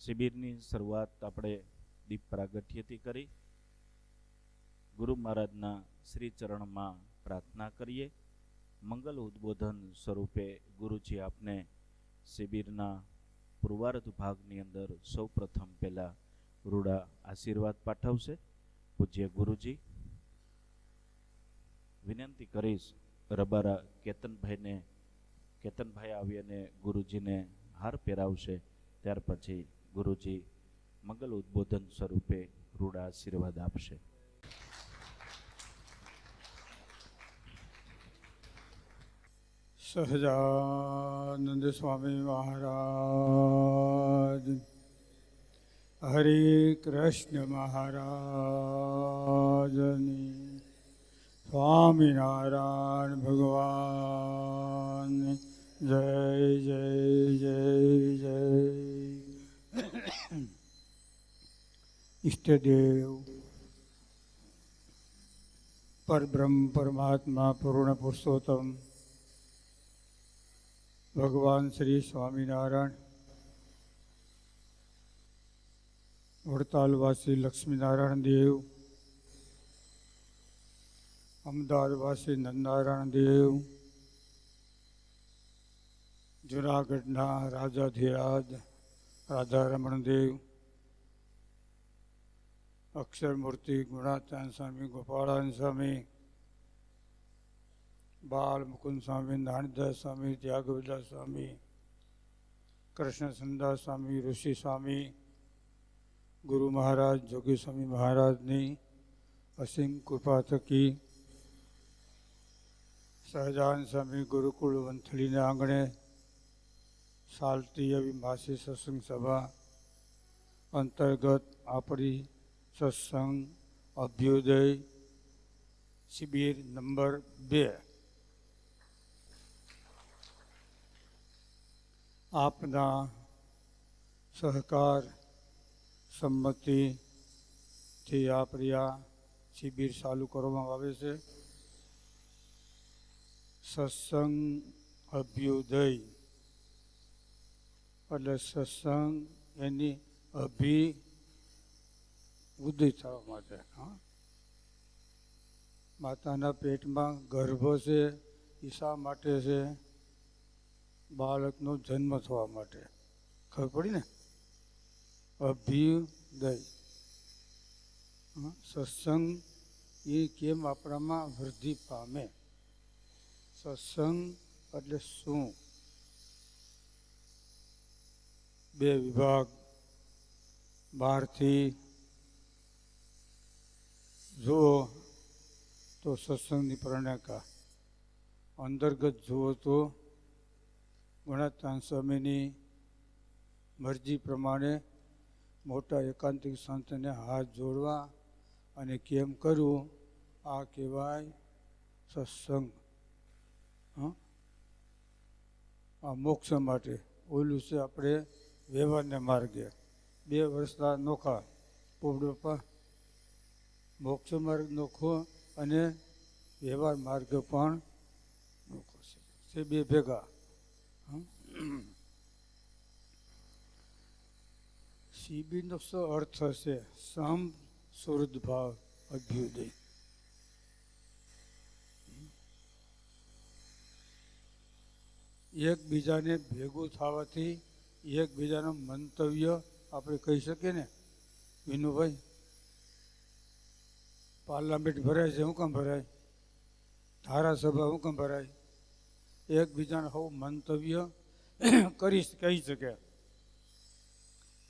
શિબિરની શરૂઆત આપણે દીપ પ્રાગટ્યથી કરી. ગુરુ મહારાજના શ્રી ચરણમાં પ્રાર્થના કરીએ. મંગલ ઉદ્બોધન સ્વરૂપે ગુરુજી આપને શિબિરના પૂર્વાર્ધ ભાગની અંદર સૌ પ્રથમ પહેલાં રૂડા આશીર્વાદ પાઠવશે. પૂજ્ય ગુરુજી, વિનંતી કરીશ રબારા કેતનભાઈને, કેતનભાઈ આવી અને ગુરુજીને હાર પહેરાવશે. ત્યાર પછી ગુરુજી મંગલ ઉદ્બોધન સ્વરૂપે રૂડા આશીર્વાદ આપશે. સહજાનંદ સ્વામી મહારાજ, હરે કૃષ્ણ મહારાજની સ્વામિનારાયણ ભગવાન, જય જય જય જય. ઈષ્ટદેવ પરબ્રહ્મ પરમાત્મા પૂર્ણ પુરુષોત્તમ ભગવાન શ્રી સ્વામિનારાયણ વડતાલવાસી લક્ષ્મીનારાયણ દેવ અમદાવાદવાસી નંદનારાયણ દેવ જુનાગઢના રાજાધિરાજ રાધારમણ દેવ અક્ષરમૂર્તિ ગુણાત્યાન સ્વામી ગોપાળાન સ્વામી, બાલ મુકુંદ સ્વામી, નાનદાસ સ્વામી ત્યાગવિદાસ સ્વામી કૃષ્ણસંદાસ સ્વામી, ઋષિ સ્વામી, ગુરુ મહારાજ, જોગી સ્વામી મહારાજની અસીમ કૃપા થકી સહજાન સ્વામી ગુરુકુળ વંથલીના આંગણે સાલતી એવી માસી સત્સંગ સભા અંતર્ગત આપણી સત્સંગ અભ્યુદય શિબિર નંબર બે. આપના સહકાર સંમતિથી આ પ્રિયા શિબિર ચાલુ કરવામાં આવે છે. સત્સંગ અભ્યુદય. એટલે સત્સંગ એની અભિ ઉદય થવા માટે, હા. માતાના પેટમાં ગર્ભ છે એ શા માટે છે, બાળકનો જન્મ થવા માટે. ખબર પડી ને? અભ્યુદય? સત્સંગ એ કેમ આપણામાં વૃદ્ધિ પામે? સત્સંગ એટલે શું? બે વિભાગ બહારથી જુઓ તો સત્સંગની પ્રણયકા અંતર્ગત જુઓ તો ગુણાત્યાન સ્વામીની મરજી પ્રમાણે મોટા એકાંતિક સંતને હાથ જોડવા અને કેમ કરવું, આ કહેવાય સત્સંગ? આ મોક્ષ માટે ઓલું છે આપણે વ્યવહારને માર્ગે. બે વર્ષના નોખા પોપડોપા મોક્ષ માર્ગ નોખો અને વ્યવહાર માર્ગ પણ નોખો છે. તે બે ભેગા. હં? શિબિરનો શું અર્થ હશે? સમ સુરદ ભાવ અભ્યુદય. એકબીજાને ભેગું થવાથી એકબીજાનું મંતવ્ય આપણે કહી શકીએ ને? વિનુભાઈ? પાર્લામેન્ટ ભરાય છે શું કામ ભરાય? ધારાસભા શું કામ ભરાય? એકબીજાને હવ મંતવ્ય કરી કહી શકે.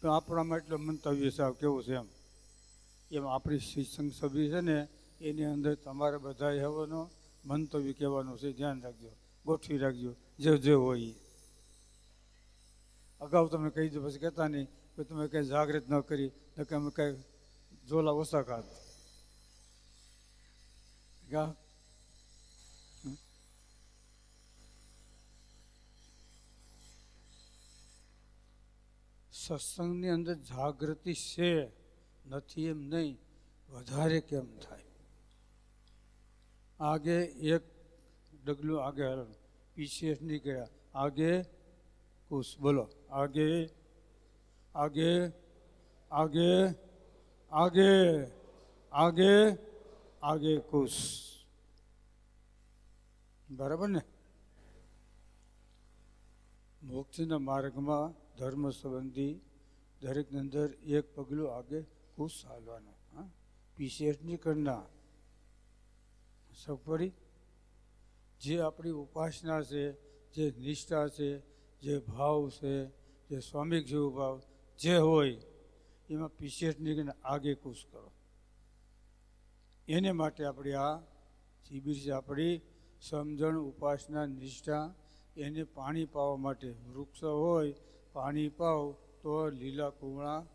તો આપણામાં એટલો મંતવ્ય સાહેબ કેવું છે એમ? એમ આપણી શિક્ષણ સભી છે ને, એની અંદર તમારે બધા હવાનો મંતવ્ય કહેવાનું છે, ધ્યાન રાખજો, ગોઠવી રાખજો, જે જે હોય. અગાઉ તમે કહી દો પછી કહેતા નહીં કે તમે કંઈ જાગૃત ન કરી, ન કે અમે કંઈ ઝોલા ઓછા ખાત ગા સત્સંગની અંદર જાગૃતિ છે, નથી એમ નહીં, વધારે કેમ થાય? આગે એક ડગલું આગે હાલો, પીછે નહીં ગયા આગે કુશ, બોલો. આગે આગે આગે આગે આગે આગે કુશ બરાબર ને? મોક્ષના માર્ગમાં ધર્મ સંબંધી દરેકની અંદર એક પગલું આગે કુશ હાલવાનું. હા? પીસીએસ નહીં કરના સપરી? જે આપણી ઉપાસના છે, જે નિષ્ઠા છે, જે ભાવ છે, જે સ્વામી જેવો ભાવ, જે હોય, એમાં પીસીએસ નીકળીને આગે કુશ કરો. એને માટે આપણે આ શિબિર છે, આપણી સમજણ, ઉપાસના, નિષ્ઠા, એને પાણી પાવા માટે. વૃક્ષ હોય, પાણી પાવ, તો લીલા કુમળા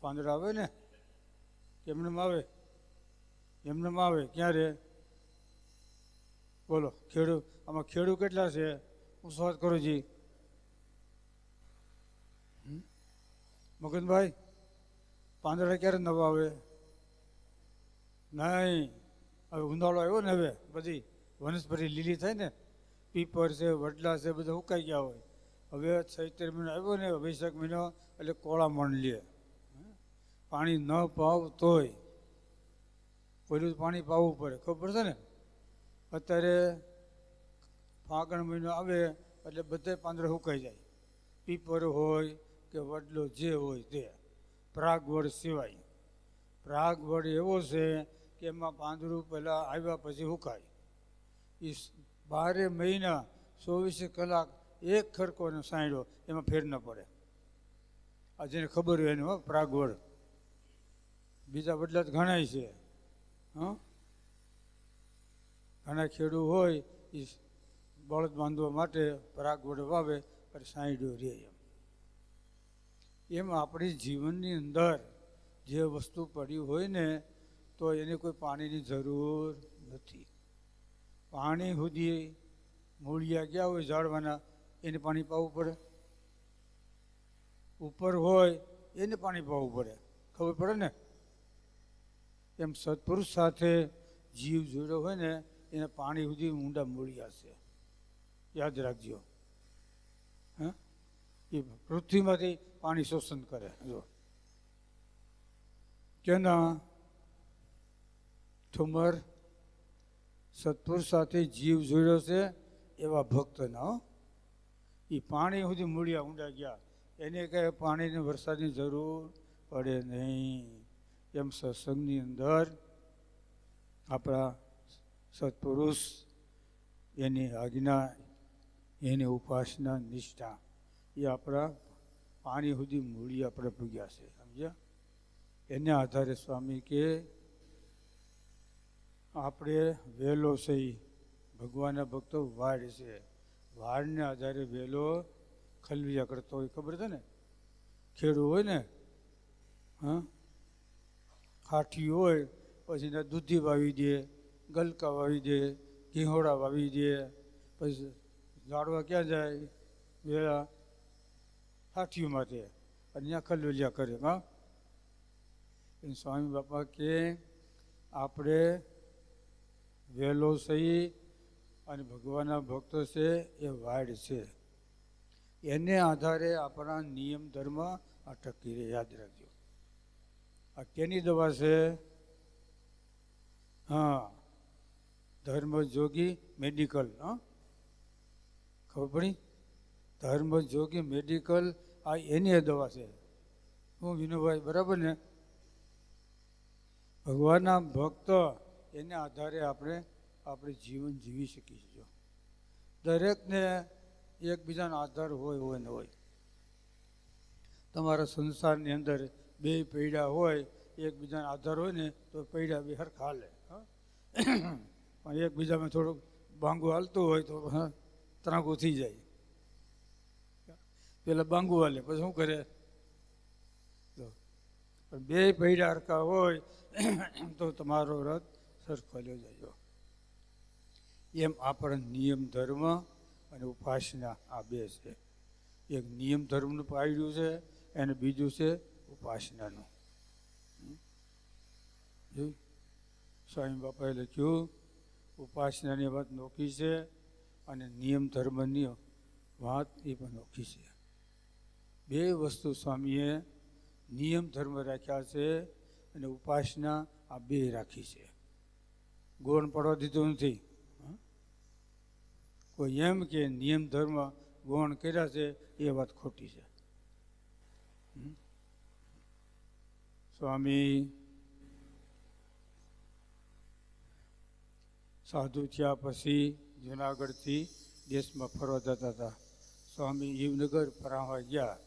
પાંદડા આવે ને? કેમનેમ આવે? એમનેમ આવે? ક્યારે? બોલો, ખેડૂ, આમાં ખેડૂ કેટલા છે? હું સ્વાદ કરું જી? મગનભાઈ, પાંદડા ક્યારે નવા આવે? નહીં. હવે ઉનાળો આવ્યો ને હવે બધી વનસ્પતિ લીલી થાય ને, પીપર છે, વડલા છે, બધા ઉકાઈ ગયા હોય. હવે ચૈત્ર મહિનો આવ્યો ને, વૈશાખ મહિનો, એટલે કોળા મણ લે. પાણી ન પાવ તોય પહેલું પાણી પાવવું પડે, ખબર છે ને? અત્યારે ફાગણ મહિનો આવે, એટલે બધે પાંદડા સુકાઈ જાય. પીપર હોય કે વડલો જે હોય તે. પ્રાગવડ સિવાય. પ્રાગવડ એવો છે એમાં પાંદડું પહેલાં આવ્યા પછી હુકાય. એ બારે મહિના ચોવીસે કલાક એક ખરકોને સાંયડો, એમાં ફેર ન પડે. આ જેને ખબર હોય એનું પ્રાગવડ બીજા બદલા ઘણાય છે. હં? ઘણા ખેડૂત હોય એ બળદ બાંધવા માટે પરાગવડ વાવે અને સાંઈડો રહે એમ. એમ આપણી જીવનની અંદર જે વસ્તુ પડી હોય ને તો એને કોઈ પાણીની જરૂર નથી. પાણી સુધી મૂળિયા ગયા હોય ઝાડવાના? એને પાણી પાવું પડે. ઉપર હોય, એને પાણી પાવું પડે. ખબર પડે ને? એમ સત્પુરુષ સાથે જીવ જોડ્યો હોય ને, એને પાણી સુધી ઊંડા મૂળિયા છે. યાદ રાખજો. હા? એ પૃથ્વીમાંથી પાણી શોષણ કરે. જો. કેના ઠુમર સત્પુરુષ સાથે જીવ જોડ્યો છે, એવા ભક્તના. એ પાણી સુધી મૂળિયા ઊંડા ગયા. એને કહે પાણીની વરસાદની જરૂર પડે નહીં. એમ સત્સંગની અંદર આપણા સત્પુરુષ એની આજ્ઞા, એની ઉપાસના, નિષ્ઠા, એ આપણા પાણી સુધી મૂળી આપણે પૂગ્યા છે. સમજ્યા? એના આધારે સ્વામી કે આપણે વહેલો છે ભગવાનના ભક્તો વાડ છે. વાડને આધારે વહેલો ખલવિયા કરતો હોય, ખબર છે ને? ખેડૂ હોય ને? હા? ખાઠી હોય, પછી એને દૂધી વાવી દે, ગલકા વાવી દે ઘીહોડા વાવી દે, પછી ઝાડવા ક્યાં જાય? વેળા હાઠીઓ માટે અને ત્યાં ખલવેલિયા કરે, હા? સ્વામી બાપા કે, આપણે વહેલો સહી અને ભગવાનના ભક્તો છે એ વાડ છે. એને આધારે આપણા નિયમ ધર્મ અટકી રહે યાદ રાખજો. આ કેની દવા છે? હા ધર્મજોગી મેડિકલ, હા. ખબર પડી? ધર્મજોગી મેડિકલ, આ એની દવા છે. હું વિનુભાઈ, બરાબર ને? ભગવાનના ભક્ત એને આધારે આપણે આપણે જીવન જીવી શકીએ છીએ દરેકને એકબીજાનો આધાર હોય હોય ને હોય તમારા સંસારની અંદર બે પૈડા હોય, એકબીજાનો આધાર હોય ને, તો પૈડા બે હરખા હાલે? પણ એકબીજામાં થોડુંક બાંગુ હાલતું હોય, તો ત્રાંકું થઈ જાય પેલા બાંગુ હાલે, પછી શું કરે જો. પણ બે પૈડા હરખા હોય, તો તમારો રથ સરખો લ્યો જાય એમ આપણા નિયમ ધર્મ અને ઉપાસના આ બે છે. એક નિયમ ધર્મનું પાડ્યું છે અને બીજું છે ઉપાસનાનું. સ્વામી બાપાએ લખ્યું, ઉપાસનાની વાત નોખી છે અને નિયમ ધર્મની વાત એ પણ નોખી છે. બે વસ્તુ સ્વામીએ નિયમ ધર્મ રાખ્યા છે અને ઉપાસના આ બે રાખી છે. ગોળ પડવા દીધું નથી? કોઈ એમ કે નિયમ ધર્મ ગોણ કર્યા છે, એ વાત ખોટી છે. સ્વામી સાધુ થયા પછી જુનાગઢથી દેશમાં ફરવા જતા હતા. સ્વામી હિમનગર ફરાવા ગયા.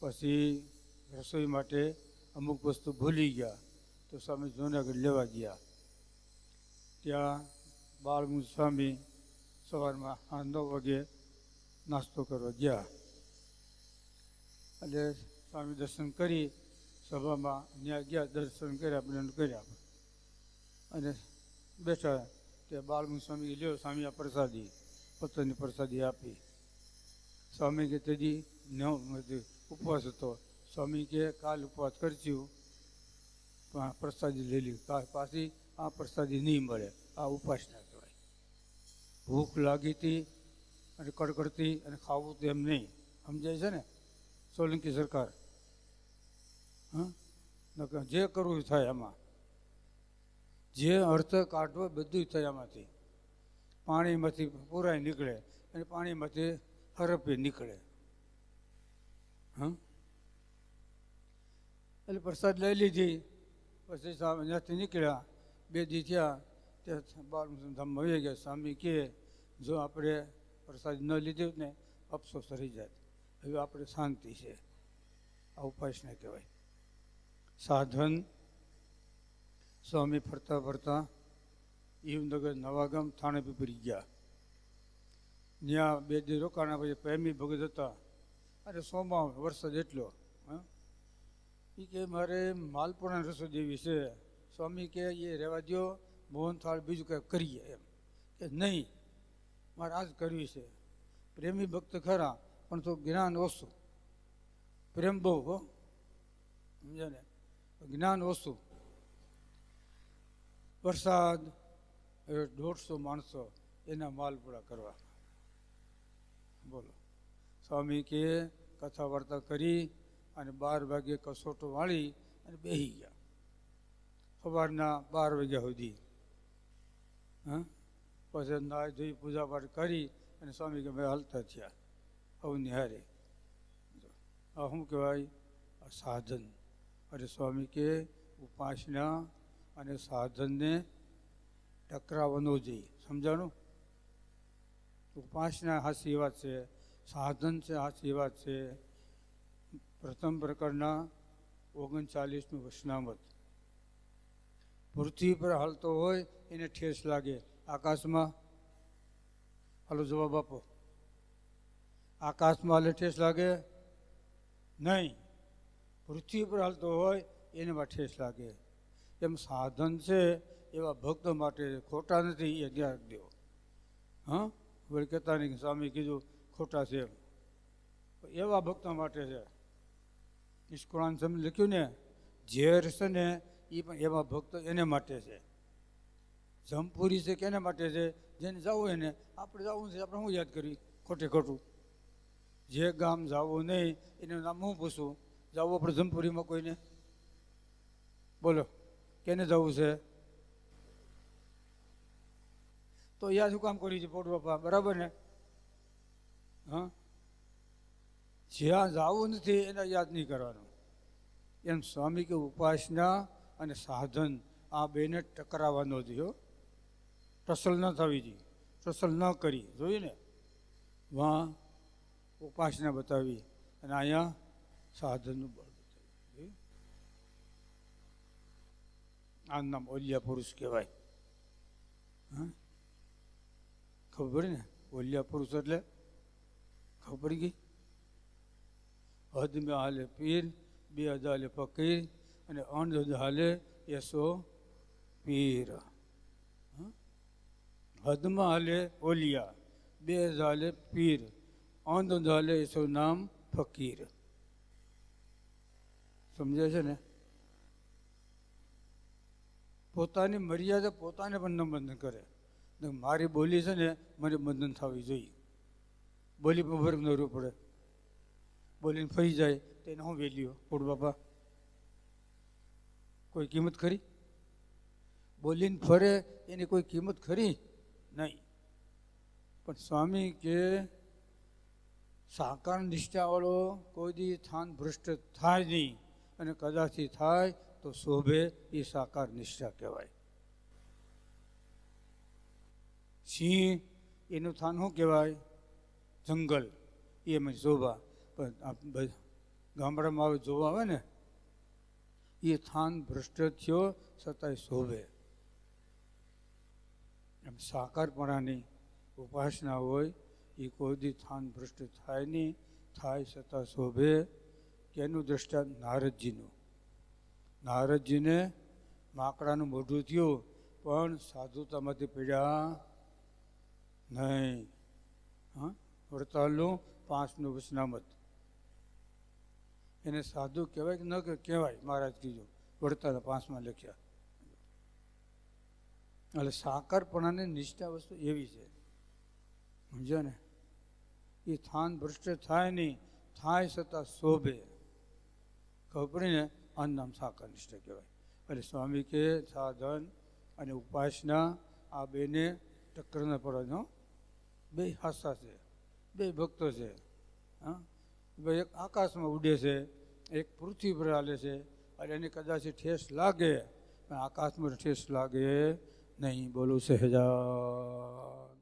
પછી રસોઈ માટે અમુક વસ્તુ ભૂલી ગયા. તો સ્વામી જુનાગઢ લેવા ગયા. ત્યાં બાળમુજ સ્વામી સવારમાં આ નવ વાગે નાસ્તો કરવા ગયા. એટલે સ્વામી દર્શન કરી સભામાં ત્યાં ગયા, દર્શન કર્યા બંને કર્યા. અને બેઠા તે બાળમુજ સ્વામી લ્યો સ્વામી આ પ્રસાદી પત્રની પ્રસાદી આપી. સ્વામી કે તેજી નવ ઉપવાસ હતો. સ્વામી કે કાલ ઉપવાસ કરશું. પ્રસાદી લઈ લીધું પાછી આ પ્રસાદી નહીં મળે, આ ઉપાસના કહેવાય. ભૂખ લાગી હતી અને કડકડતી અને ખાવું તો એમ નહીં. સમજાય છે ને? સોલંકી સરકાર. હા? જે કરવું થાય એમાં જે અર્થ કાઢવો બધું થાય એમાંથી પાણીમાંથી પૂરાય નીકળે અને પાણીમાંથી હરપી નીકળે. હા? એટલે પ્રસાદ લઈ લીધી. પછી નીકળ્યા. બે દી થયા, તે બાળ ધામમાં આવી ગયા. સ્વામી કે જો આપણે પ્રસાદ ન લીધો ને, અફસોસ રહી જાય હવે આપણે શાંતિ છે. આ ઉપાસના કહેવાય? સાધન. સ્વામી ફરતા ફરતા ઈવનગર નવાગામ થાણે પીપરી ગયા. ત્યાં બે દી રોકાણા પછી પ્રેમી ભગત હતા. અરે સોમાં વરસાદ એટલો, હા? એ કે, મારે માલપુરા રસોઈ દેવી છે. સ્વામી કે એ રહેવા દો મોહન થાળ બીજું કંઈક કરીએ એમ. કે, નહીં, મારે આજ કરવી છે. પ્રેમી ભક્ત ખરા, પણ તો જ્ઞાન ઓછું. પ્રેમ બહુ, હો. સમજ્યા ને? જ્ઞાન ઓછું. વરસાદ દોઢસો માણસો એના માલપુરા કરવા. બોલો. સ્વામી કે, કથા વાર્તા કરી અને બાર વાગે કસોટો વાળી અને બેસી ગયા. સવારના બાર વાગ્યા સુધી. હા? પછી નાહ ધોઈ પૂજા પાઠ કરી અને સ્વામી કે ભાઈ હાલતા થયા. હવે નિહારે. શું કહેવાય? સાધન. અરે સ્વામી કે, ઉપાસના અને સાધનને ટકરાવવાનો જોઈએ સમજાણું? ઉપાસના હાસી વાત છે, સાધન છે હાસી વાત છે. પ્રથમ પ્રકારના ઓગણચાલીસનું વસનામત. પૃથ્વી પર હાલતો હોય એને ઠેસ લાગે. આકાશમાં? હાલો જવાબ આપો. આકાશમાં હાલે ઠેસ લાગે? નહીં. પૃથ્વી પર હાલતો હોય એનેમાં ઠેસ લાગે. એમ સાધન છે, એવા ભક્તો માટે ખોટા નથી, એ ધ્યાન દો. હા? વળી કહેતા નહીં સ્વામી કીધું, ખોટા છે એવા ભક્તો માટે છે. નિષ્કુળાન સમય લખ્યું ને, ઝેર છે ને એ પણ એવા ભક્તો એને માટે છે. જમપુરી છે કેના માટે છે? જેને જવું એને આપણે જવું છે, આપણે શું યાદ કરવી ખોટે ખોટું. જે ગામ જવું નહીં, એનું નામ હું પૂછું? જવું આપણે જમપુરીમાં કોઈને? બોલો, કેને જવું છે? તો યાદ શું કામ કર્યું છે પોટ બાપા બરાબર ને? હા? જ્યાં જવું નથી, એને યાદ નહીં કરવાનું. એમ સ્વામી કે ઉપાસના અને સાધન આ બેને ટકરાવવાનો થયો ટસલ ન થવી જોઈએ. ટસલ ન કરી જોયું ને? વાં ઉપાસના બતાવી. અને અહીંયા સાધનનું બળ બતાવ્યું? આ નામ ઓલિયા પુરુષ કહેવાય. હા? ખબર ને? ઓલિયા પુરુષ એટલે? ખબર ગઈ? હદ મેં હાલે પીર, બે હદ હાલે ફકીર અને અણ હદ હાલે યસો પીર હદમાં હાલે ઓલિયા, બે હાલે પીર. અણ હદ હાલે નામ ફકીર. સમજાય છે ને? પોતાની મર્યાદા પોતાને પણ ન બંધન કરે. મારી બોલી છે ને મને બંધન થવી જોઈએ. બોલી પર ફરક ન પડે. બોલીને ફરી જાય તેને હું વેલ્યુ? પોડ બાપા. કોઈ કિંમત ખરી? બોલીને ફરે એની કોઈ કિંમત ખરી? નહીં. પણ સ્વામી કે સાકાર નિષ્ઠાવાળો કોઈ દી થાન ભ્રષ્ટ થાય નહીં અને કદાચથી થાય તો શોભે એ સાકાર નિષ્ઠા કહેવાય. સિંહ એનું થાન શું કહેવાય? જંગલ. એમાં શોભા. પણ ગામડામાં આવે જોવા આવે ને એ થાન ભ્રષ્ટ થયો છતાંય શોભે. એમ સાકારપણાની ઉપાસના હોય એ કોઈ દી થાન ભ્રષ્ટ થાય નહીં, થાય છતાં શોભે. કેનું દ્રષ્ટાંત? નારદજીનું. નારદજીને માકડાનું મોઢું થયું, પણ સાધુતામાંથી પીડ્યા નહીં. હા? વડતાલનું પાંચનું વચનામત એને સાધુ કહેવાય કે ન કે કહેવાય, મહારાજ કીધું વડતાલ પાંચમાં લખ્યા. એટલે સાકરપણાની નિષ્ઠા વસ્તુ એવી છે. સમજ્યા ને? એ થાન ભ્રષ્ટ થાય નહીં, થાય છતાં શોભે. ખબર પડી ને? આનું નામ સાકાર નિષ્ઠા કહેવાય. એટલે સ્વામી કે, સાધન અને ઉપાસના આ બેને ટક્કરના પડવાનો બે હાસા છે, બે ભક્તો છે. હા? એક આકાશમાં ઉડે છે, એક પૃથ્વી પર હાલે છે, અને એને કદાચ ઠેસ લાગે, પણ આકાશમાં ઠેસ લાગે નહીં. બોલું સહેજા